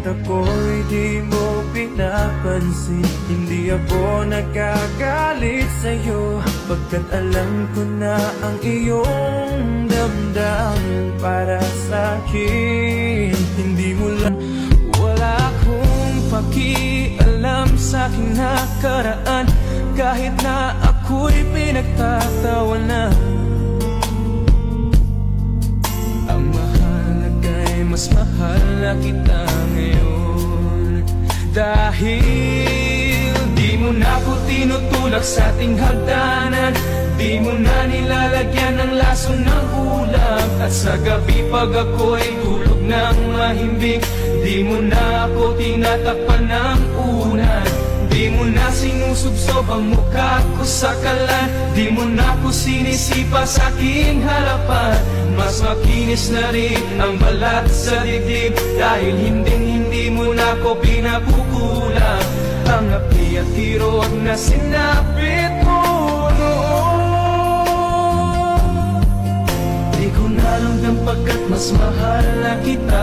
ako'y di mo pinapansin. Hindi ako nagagalit sa'yo. Pagkat alam ko na ang iyong damdamin para sa'kin. Hindi mo lang wala akong pakialam sa aking nakaraan Kahit na ako'y pinagtatawanan mas mahal na kita ngayon. Dahil di mo na ako tinutulak sa ating hagdanan. Di mo na nilalagyan ng laso ng ulam. At sa gabi pag ako'y tulog ng mahimbing Di mo na ako tinatakpan ng Di mo na sinusubsob ang mukha ko sa kalan. Di mo na ako sinisipa sa aking harapan. Mas makinis na rin ang balat sa dibdib. Dahil hindi hindi mo na ako pinakukulang Ang api at hirot na sinapit mo noon. Di ko na alam pagkat mas mahal na kita